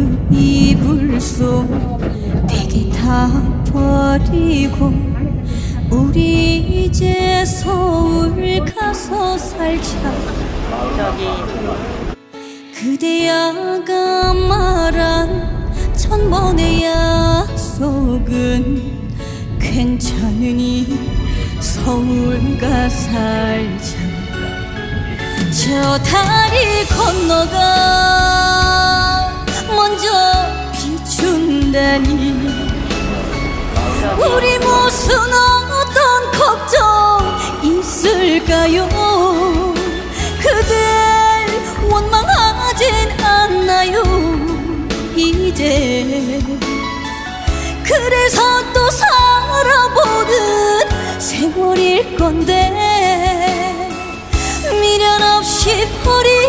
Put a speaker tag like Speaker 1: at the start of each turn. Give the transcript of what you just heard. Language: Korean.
Speaker 1: 그 이불 속 베개 다 버리고 우리 이제 서울 가서 살자. 그대야가 말한 천번의 약속은 괜찮으니 서울 가 살자. 저 다리 건너가 먼저 비춘다니. 우리 무슨 어떤 걱정 있을까요? 그댈 원망하진 않나요? 이제 그래서 또 살아보는 세월일 건데. 미련 없이 버린